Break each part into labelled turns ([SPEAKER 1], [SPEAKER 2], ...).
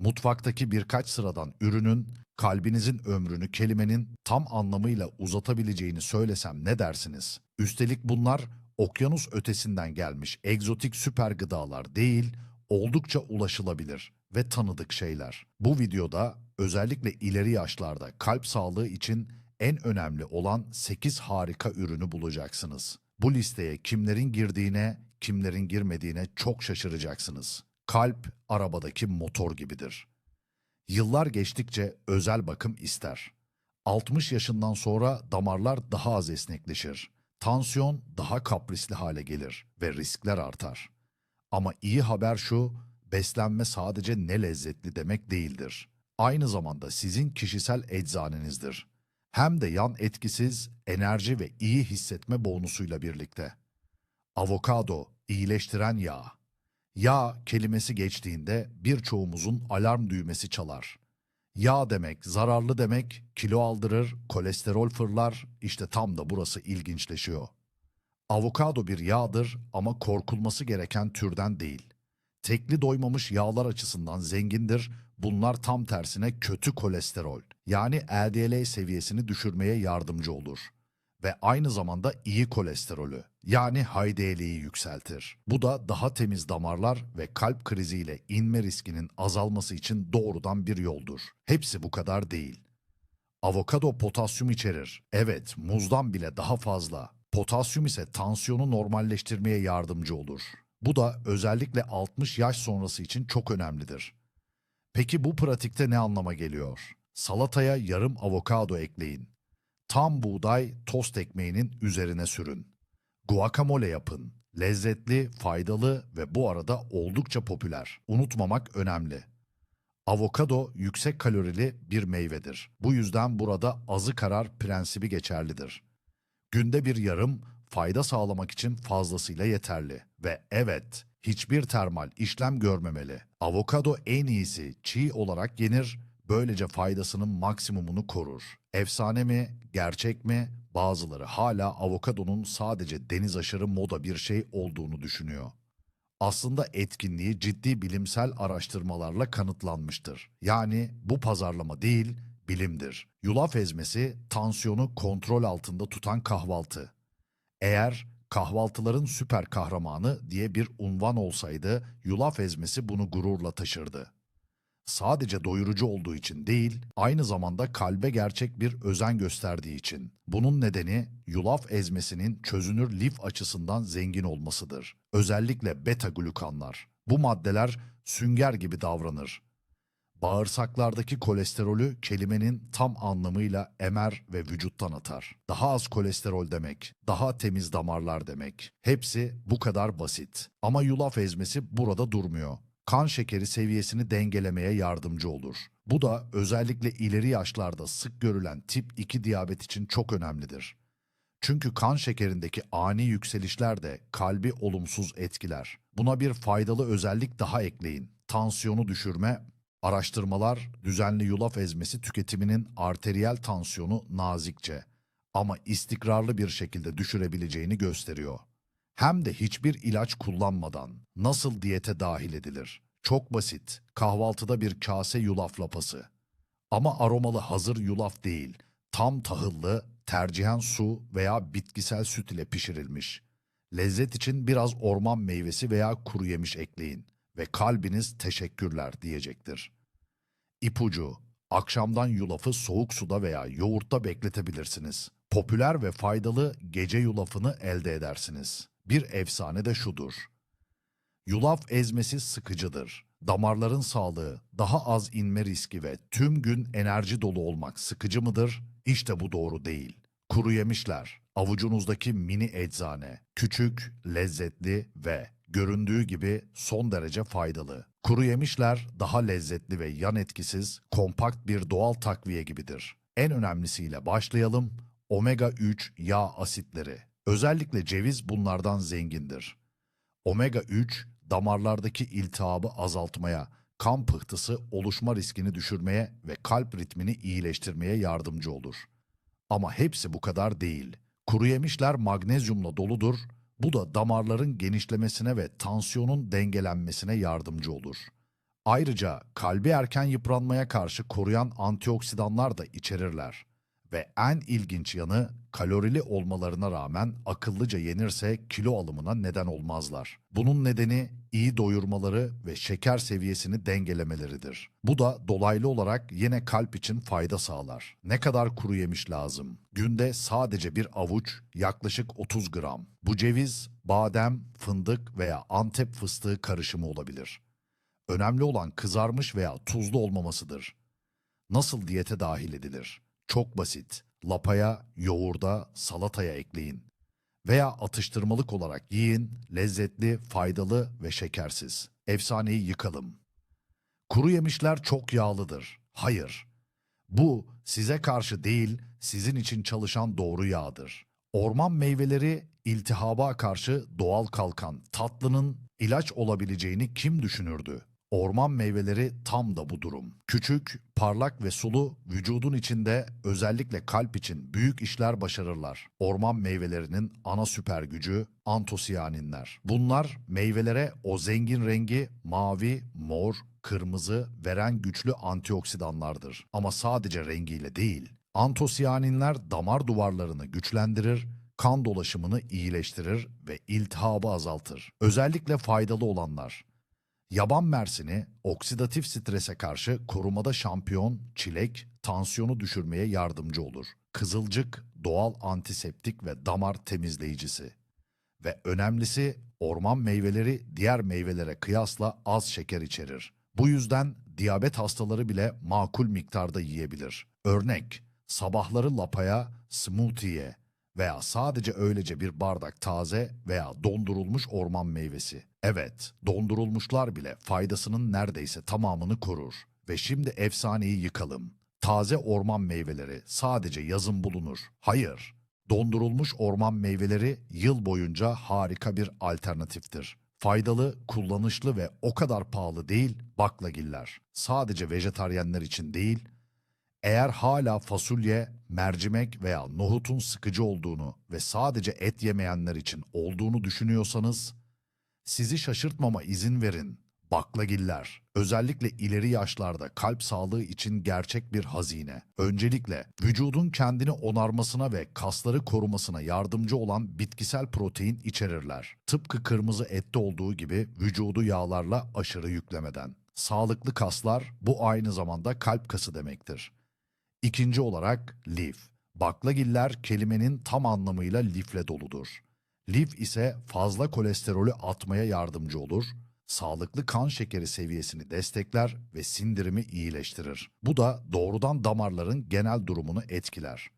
[SPEAKER 1] Mutfaktaki birkaç sıradan ürünün kalbinizin ömrünü kelimenin tam anlamıyla uzatabileceğini söylesem ne dersiniz? Üstelik bunlar okyanus ötesinden gelmiş egzotik süper gıdalar değil, oldukça ulaşılabilir ve tanıdık şeyler. Bu videoda özellikle ileri yaşlarda kalp sağlığı için en önemli olan 8 harika ürünü bulacaksınız. Bu listeye kimlerin girdiğine, kimlerin girmediğine çok şaşıracaksınız. Kalp arabadaki motor gibidir. Yıllar geçtikçe özel bakım ister. 60 yaşından sonra damarlar daha az esnekleşir. Tansiyon daha kaprisli hale gelir ve riskler artar. Ama iyi haber şu, beslenme sadece ne lezzetli demek değildir. Aynı zamanda sizin kişisel eczanenizdir. Hem de yan etkisiz, enerji ve iyi hissetme bonusuyla birlikte. Avokado, iyileştiren yağ. Yağ kelimesi geçtiğinde birçoğumuzun alarm düğmesi çalar. Yağ demek, zararlı demek, kilo aldırır, kolesterol fırlar, işte tam da burası ilginçleşiyor. Avokado bir yağdır ama korkulması gereken türden değil. Tekli doymamış yağlar açısından zengindir. Bunlar tam tersine kötü kolesterol yani LDL seviyesini düşürmeye yardımcı olur ve aynı zamanda iyi kolesterolü yani HDL'yi yükseltir. Bu da daha temiz damarlar ve kalp kriziyle inme riskinin azalması için doğrudan bir yoldur. Hepsi bu kadar değil. Avokado potasyum içerir. Evet, muzdan bile daha fazla. Potasyum ise tansiyonu normalleştirmeye yardımcı olur. Bu da özellikle 60 yaş sonrası için çok önemlidir. Peki bu pratikte ne anlama geliyor? Salataya yarım avokado ekleyin. Tam buğday tost ekmeğinin üzerine sürün. Guacamole yapın. Lezzetli, faydalı ve bu arada oldukça popüler. Unutmamak önemli. Avokado yüksek kalorili bir meyvedir. Bu yüzden burada azı karar prensibi geçerlidir. Günde bir yarım fayda sağlamak için fazlasıyla yeterli. Ve evet, hiçbir termal işlem görmemeli. Avokado en iyisi çiğ olarak yenir, böylece faydasının maksimumunu korur. Efsane mi, gerçek mi? Bazıları hala avokadonun sadece deniz aşırı moda bir şey olduğunu düşünüyor. Aslında etkinliği ciddi bilimsel araştırmalarla kanıtlanmıştır. Yani bu pazarlama değil, bilimdir. Yulaf ezmesi tansiyonu kontrol altında tutan kahvaltı. Eğer kahvaltıların süper kahramanı diye bir unvan olsaydı yulaf ezmesi bunu gururla taşırdı. Sadece doyurucu olduğu için değil, aynı zamanda kalbe gerçek bir özen gösterdiği için. Bağımsızlığının nedeni yulaf ezmesinin çözünür lif açısından zengin olmasıdır. Özellikle beta glukanlar. Bu maddeler sünger gibi davranır. Bağırsaklardaki kolesterolü kelimenin tam anlamıyla emer ve vücuttan atar. Daha az kolesterol demek, daha temiz damarlar demek. Hepsi bu kadar basit. Ama yulaf ezmesi burada durmuyor. Kan şekeri seviyesini dengelemeye yardımcı olur. Bu da özellikle ileri yaşlarda sık görülen tip 2 diyabet için çok önemlidir. Çünkü kan şekerindeki ani yükselişler de kalbi olumsuz etkiler. Buna bir faydalı özellik daha ekleyin. Tansiyonu düşürme, araştırmalar düzenli yulaf ezmesi tüketiminin arteriyel tansiyonu nazikçe ama istikrarlı bir şekilde düşürebileceğini gösteriyor. Hem de hiçbir ilaç kullanmadan nasıl diyete dahil edilir? Çok basit. Kahvaltıda bir kase yulaf lapası. Ama aromalı hazır yulaf değil. Tam tahıllı, tercihen su veya bitkisel süt ile pişirilmiş. Lezzet için biraz orman meyvesi veya kuru yemiş ekleyin ve kalbiniz teşekkürler diyecektir. İpucu, akşamdan yulafı soğuk suda veya yoğurtta bekletebilirsiniz. Popüler ve faydalı gece yulafını elde edersiniz. Bir efsane de şudur. Yulaf ezmesi sıkıcıdır. Damarların sağlığı, daha az inme riski ve tüm gün enerji dolu olmak sıkıcı mıdır? İşte bu doğru değil. Kuru yemişler, avucunuzdaki mini eczane, küçük, lezzetli ve göründüğü gibi son derece faydalı. Kuru yemişler daha lezzetli ve yan etkisiz, kompakt bir doğal takviye gibidir. En önemlisiyle başlayalım. Omega 3 yağ asitleri. Özellikle ceviz bunlardan zengindir. Omega 3 damarlardaki iltihabı azaltmaya, kan pıhtısı oluşma riskini düşürmeye ve kalp ritmini iyileştirmeye yardımcı olur. Ama hepsi bu kadar değil. Kuru yemişler magnezyumla doludur. Bu da damarların genişlemesine ve tansiyonun dengelenmesine yardımcı olur. Ayrıca kalbi erken yıpranmaya karşı koruyan antioksidanlar da içerirler. Ve en ilginç yanı kalorili olmalarına rağmen akıllıca yenirse kilo alımına neden olmazlar. Bunun nedeni iyi doyurmaları ve şeker seviyesini dengelemeleridir. Bu da dolaylı olarak yine kalp için fayda sağlar. Ne kadar kuru yemiş lazım? Günde sadece bir avuç yaklaşık 30 gram. Bu ceviz, badem, fındık veya antep fıstığı karışımı olabilir. Önemli olan kızarmış veya tuzlu olmamasıdır. Nasıl diyete dahil edilir? Çok basit. Lapaya, yoğurda, salataya ekleyin. Veya atıştırmalık olarak yiyin, lezzetli, faydalı ve şekersiz. Efsaneyi yıkalım. Kuru yemişler çok yağlıdır. Hayır. Bu size karşı değil, sizin için çalışan doğru yağdır. Orman meyveleri iltihaba karşı doğal kalkan, tatlının ilaç olabileceğini kim düşünürdü? Orman meyveleri tam da bu durum. Küçük, parlak ve sulu vücudun içinde özellikle kalp için büyük işler başarırlar. Orman meyvelerinin ana süper gücü antosiyaninler. Bunlar meyvelere o zengin rengi mavi, mor, kırmızı veren güçlü antioksidanlardır. Ama sadece rengiyle değil. Antosiyaninler damar duvarlarını güçlendirir, kan dolaşımını iyileştirir ve iltihabı azaltır. Özellikle faydalı olanlar Yaban mersini oksidatif strese karşı korumada şampiyon, çilek, tansiyonu düşürmeye yardımcı olur. Kızılcık doğal antiseptik ve damar temizleyicisi. Ve önemlisi orman meyveleri diğer meyvelere kıyasla az şeker içerir. Bu yüzden diyabet hastaları bile makul miktarda yiyebilir. Örnek, sabahları lapaya, smoothie'ye veya sadece öylece bir bardak taze veya dondurulmuş orman meyvesi. Evet, dondurulmuşlar bile faydasının neredeyse tamamını korur. Ve şimdi efsaneyi yıkalım. Taze orman meyveleri sadece yazın bulunur. Hayır, dondurulmuş orman meyveleri yıl boyunca harika bir alternatiftir. Faydalı, kullanışlı ve o kadar pahalı değil baklagiller. Sadece vejetaryenler için değil, eğer hala fasulye, mercimek veya nohutun sıkıcı olduğunu ve sadece et yemeyenler için olduğunu düşünüyorsanız, sizi şaşırtmama izin verin. Baklagiller, özellikle ileri yaşlarda kalp sağlığı için gerçek bir hazine. Öncelikle vücudun kendini onarmasına ve kasları korumasına yardımcı olan bitkisel protein içerirler. Tıpkı kırmızı ette olduğu gibi vücudu yağlarla aşırı yüklemeden. Sağlıklı kaslar bu aynı zamanda kalp kası demektir. İkinci olarak lif. Baklagiller kelimenin tam anlamıyla lifle doludur. Lif ise fazla kolesterolü atmaya yardımcı olur, sağlıklı kan şekeri seviyesini destekler ve sindirimi iyileştirir. Bu da doğrudan damarların genel durumunu etkiler.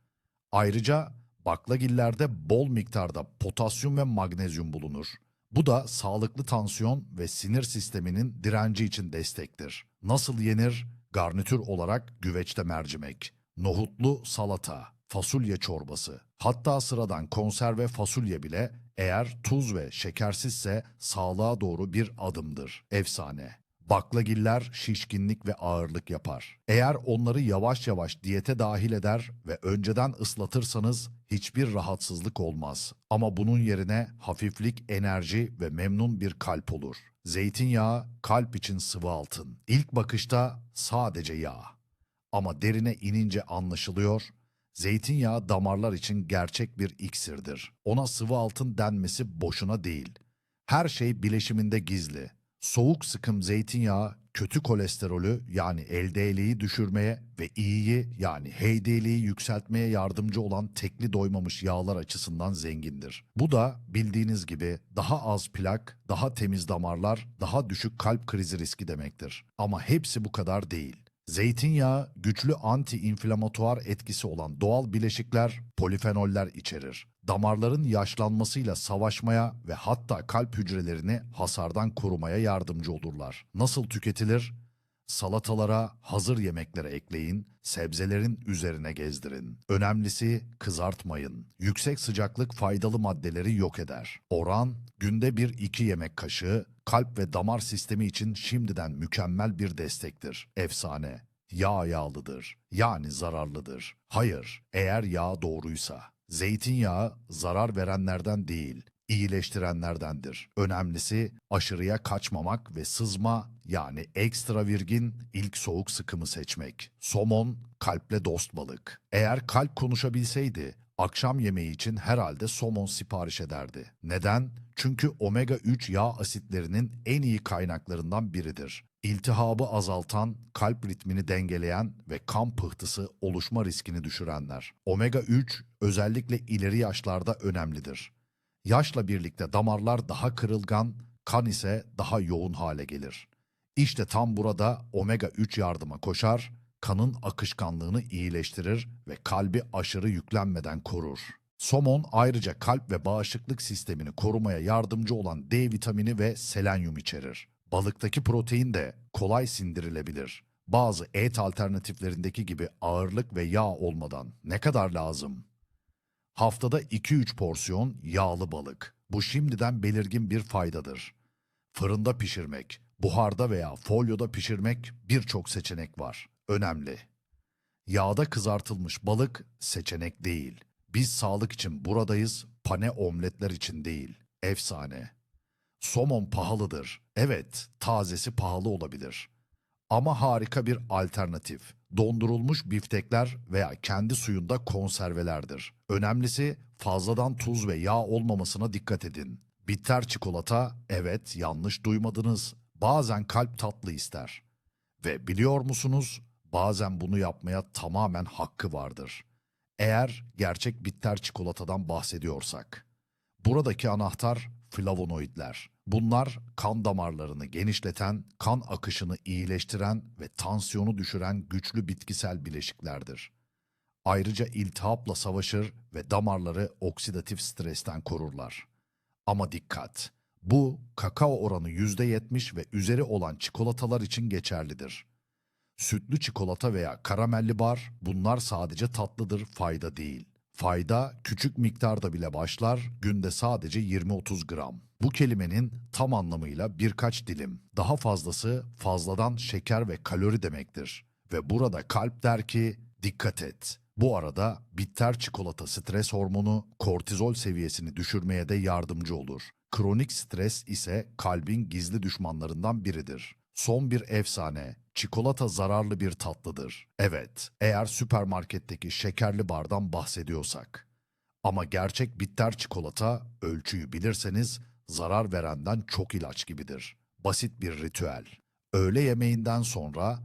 [SPEAKER 1] Ayrıca baklagillerde bol miktarda potasyum ve magnezyum bulunur. Bu da sağlıklı tansiyon ve sinir sisteminin direnci için destektir. Nasıl yenir? Garnitür olarak güveçte mercimek, nohutlu salata, fasulye çorbası, hatta sıradan konserve fasulye bile eğer tuz ve şekersizse sağlığa doğru bir adımdır. Efsane. Baklagiller şişkinlik ve ağırlık yapar. Eğer onları yavaş yavaş diyete dahil eder ve önceden ıslatırsanız hiçbir rahatsızlık olmaz. Ama bunun yerine hafiflik, enerji ve memnun bir kalp olur. Zeytinyağı kalp için sıvı altın. İlk bakışta sadece yağ. Ama derine inince anlaşılıyor, zeytinyağı damarlar için gerçek bir iksirdir. Ona sıvı altın denmesi boşuna değil. Her şey bileşiminde gizli. Soğuk sıkım zeytinyağı kötü kolesterolü yani LDL'yi düşürmeye ve iyiyi yani HDL'yi yükseltmeye yardımcı olan tekli doymamış yağlar açısından zengindir. Bu da bildiğiniz gibi daha az plak, daha temiz damarlar, daha düşük kalp krizi riski demektir. Ama hepsi bu kadar değil. Zeytinyağı güçlü anti-inflamatuar etkisi olan doğal bileşikler, polifenoller içerir. Damarların yaşlanmasıyla savaşmaya ve hatta kalp hücrelerini hasardan korumaya yardımcı olurlar. Nasıl tüketilir? Salatalara, hazır yemeklere ekleyin, sebzelerin üzerine gezdirin. Önemlisi kızartmayın. Yüksek sıcaklık faydalı maddeleri yok eder. Oran günde bir iki yemek kaşığı kalp ve damar sistemi için şimdiden mükemmel bir destektir. Efsane. Yağ yağlıdır. Yani zararlıdır. Hayır, eğer yağ doğruysa. Zeytinyağı zarar verenlerden değil, iyileştirenlerdendir. Önemlisi aşırıya kaçmamak ve sızma yani ekstra virgin ilk soğuk sıkımı seçmek. Somon kalple dost balık. Eğer kalp konuşabilseydi akşam yemeği için herhalde somon sipariş ederdi. Neden? Çünkü omega 3 yağ asitlerinin en iyi kaynaklarından biridir. İltihabı azaltan, kalp ritmini dengeleyen ve kan pıhtısı oluşma riskini düşürenler. Omega 3 özellikle ileri yaşlarda önemlidir. Yaşla birlikte damarlar daha kırılgan, kan ise daha yoğun hale gelir. İşte tam burada omega 3 yardıma koşar, kanın akışkanlığını iyileştirir ve kalbi aşırı yüklenmeden korur. Somon ayrıca kalp ve bağışıklık sistemini korumaya yardımcı olan D vitamini ve selenyum içerir. Balıktaki protein de kolay sindirilebilir. Bazı et alternatiflerindeki gibi ağırlık ve yağ olmadan ne kadar lazım? Haftada 2-3 porsiyon yağlı balık. Bu şimdiden belirgin bir faydadır. Fırında pişirmek, buharda veya folyoda pişirmek birçok seçenek var. Önemli. Yağda kızartılmış balık seçenek değil. Biz sağlık için buradayız, pane omletler için değil. Efsane. Somon pahalıdır. Evet, tazesi pahalı olabilir. Ama harika bir alternatif. Dondurulmuş biftekler veya kendi suyunda konservelerdir. Önemlisi fazladan tuz ve yağ olmamasına dikkat edin. Bitter çikolata, evet yanlış duymadınız. Bazen kalp tatlı ister. Ve biliyor musunuz? Bazen bunu yapmaya tamamen hakkı vardır. Eğer gerçek bitter çikolatadan bahsediyorsak. Buradaki anahtar flavonoidler. Bunlar kan damarlarını genişleten, kan akışını iyileştiren ve tansiyonu düşüren güçlü bitkisel bileşiklerdir. Ayrıca iltihapla savaşır ve damarları oksidatif stresten korurlar. Ama dikkat! Bu kakao oranı %70 ve üzeri olan çikolatalar için geçerlidir. Sütlü çikolata veya karamelli bar bunlar sadece tatlıdır, fayda değil. Fayda küçük miktarda bile başlar, günde sadece 20-30 gram. Bu kelimenin tam anlamıyla birkaç dilim. Daha fazlası fazladan şeker ve kalori demektir. Ve burada kalp der ki dikkat et. Bu arada bitter çikolata stres hormonu kortizol seviyesini düşürmeye de yardımcı olur. Kronik stres ise kalbin gizli düşmanlarından biridir. Son bir efsane, çikolata zararlı bir tatlıdır. Evet, eğer süpermarketteki şekerli bardan bahsediyorsak. Ama gerçek bitter çikolata, ölçüyü bilirseniz zarar verenden çok ilaç gibidir. Basit bir ritüel. Öğle yemeğinden sonra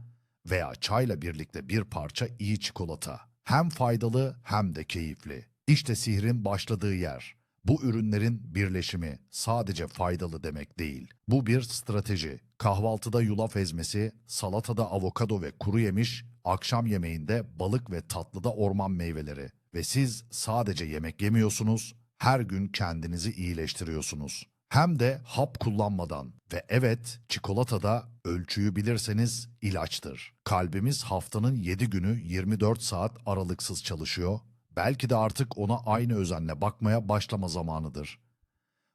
[SPEAKER 1] veya çayla birlikte bir parça iyi çikolata. Hem faydalı hem de keyifli. İşte sihrin başladığı yer. Bu ürünlerin birleşimi sadece faydalı demek değil. Bu bir strateji. Kahvaltıda yulaf ezmesi, salatada avokado ve kuru yemiş, akşam yemeğinde balık ve tatlıda orman meyveleri. Ve siz sadece yemek yemiyorsunuz, her gün kendinizi iyileştiriyorsunuz. Hem de hap kullanmadan ve evet çikolatada ölçüyü bilirseniz ilaçtır. Kalbimiz haftanın 7 günü 24 saat aralıksız çalışıyor. Belki de artık ona aynı özenle bakmaya başlama zamanıdır.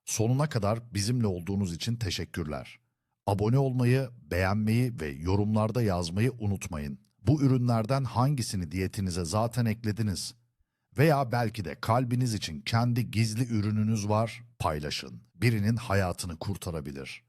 [SPEAKER 1] Sonuna kadar bizimle olduğunuz için teşekkürler. Abone olmayı, beğenmeyi ve yorumlarda yazmayı unutmayın. Bu ürünlerden hangisini diyetinize zaten eklediniz? Veya belki de kalbiniz için kendi gizli ürününüz var, paylaşın. Birinin hayatını kurtarabilir.